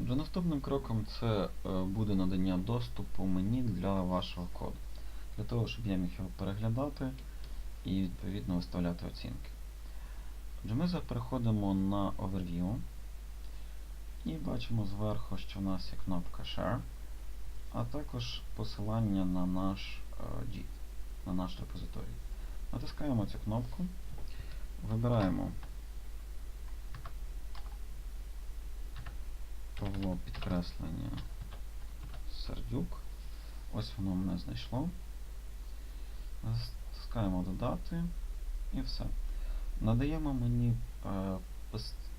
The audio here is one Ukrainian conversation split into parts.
Отже, наступним кроком це е, буде надання доступу мені для вашого коду. Для того, щоб я міг його переглядати і відповідно виставляти оцінки. Отже, ми переходимо на Overview і бачимо зверху, що в нас є кнопка Share, а також посилання на наш е, Git, на наш репозиторій. Натискаємо цю кнопку, вибираємо Павло підкреслення Сердюк. Ось воно мене знайшло. Натискаємо додати і все. Надаємо мені е,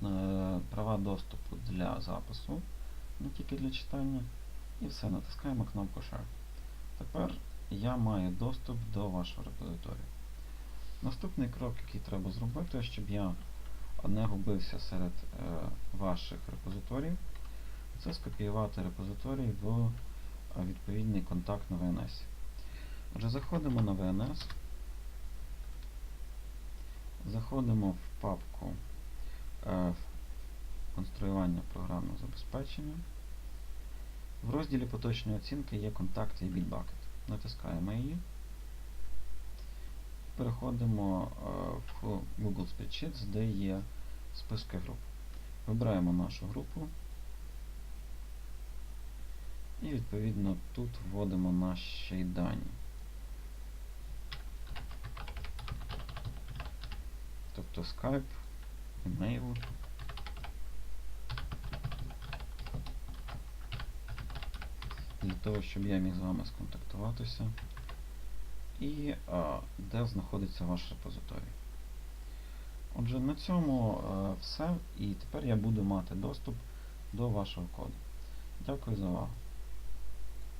е, права доступу для запису, не тільки для читання. І все, натискаємо кнопку Share. Тепер я маю доступ до вашого репозиторію. Наступний крок, який треба зробити, щоб я не губився серед е, ваших репозиторіїв, це скопіювати репозиторій в е, відповідний контакт на VNS. Отже, заходимо на VNS, заходимо в папку е, конструювання програмного забезпечення. В розділі поточної оцінки є контакти і Bitbucket. Натискаємо її. Переходимо е, в Google Spreadsheets, де є списки груп. Вибираємо нашу групу. І відповідно тут вводимо наші дані. Тобто Skype, email. Для того, щоб я міг з вами сконтактуватися. І а, де знаходиться ваш репозиторій. Отже, на цьому е, все. І тепер я буду мати доступ до вашого коду. Дякую за увагу.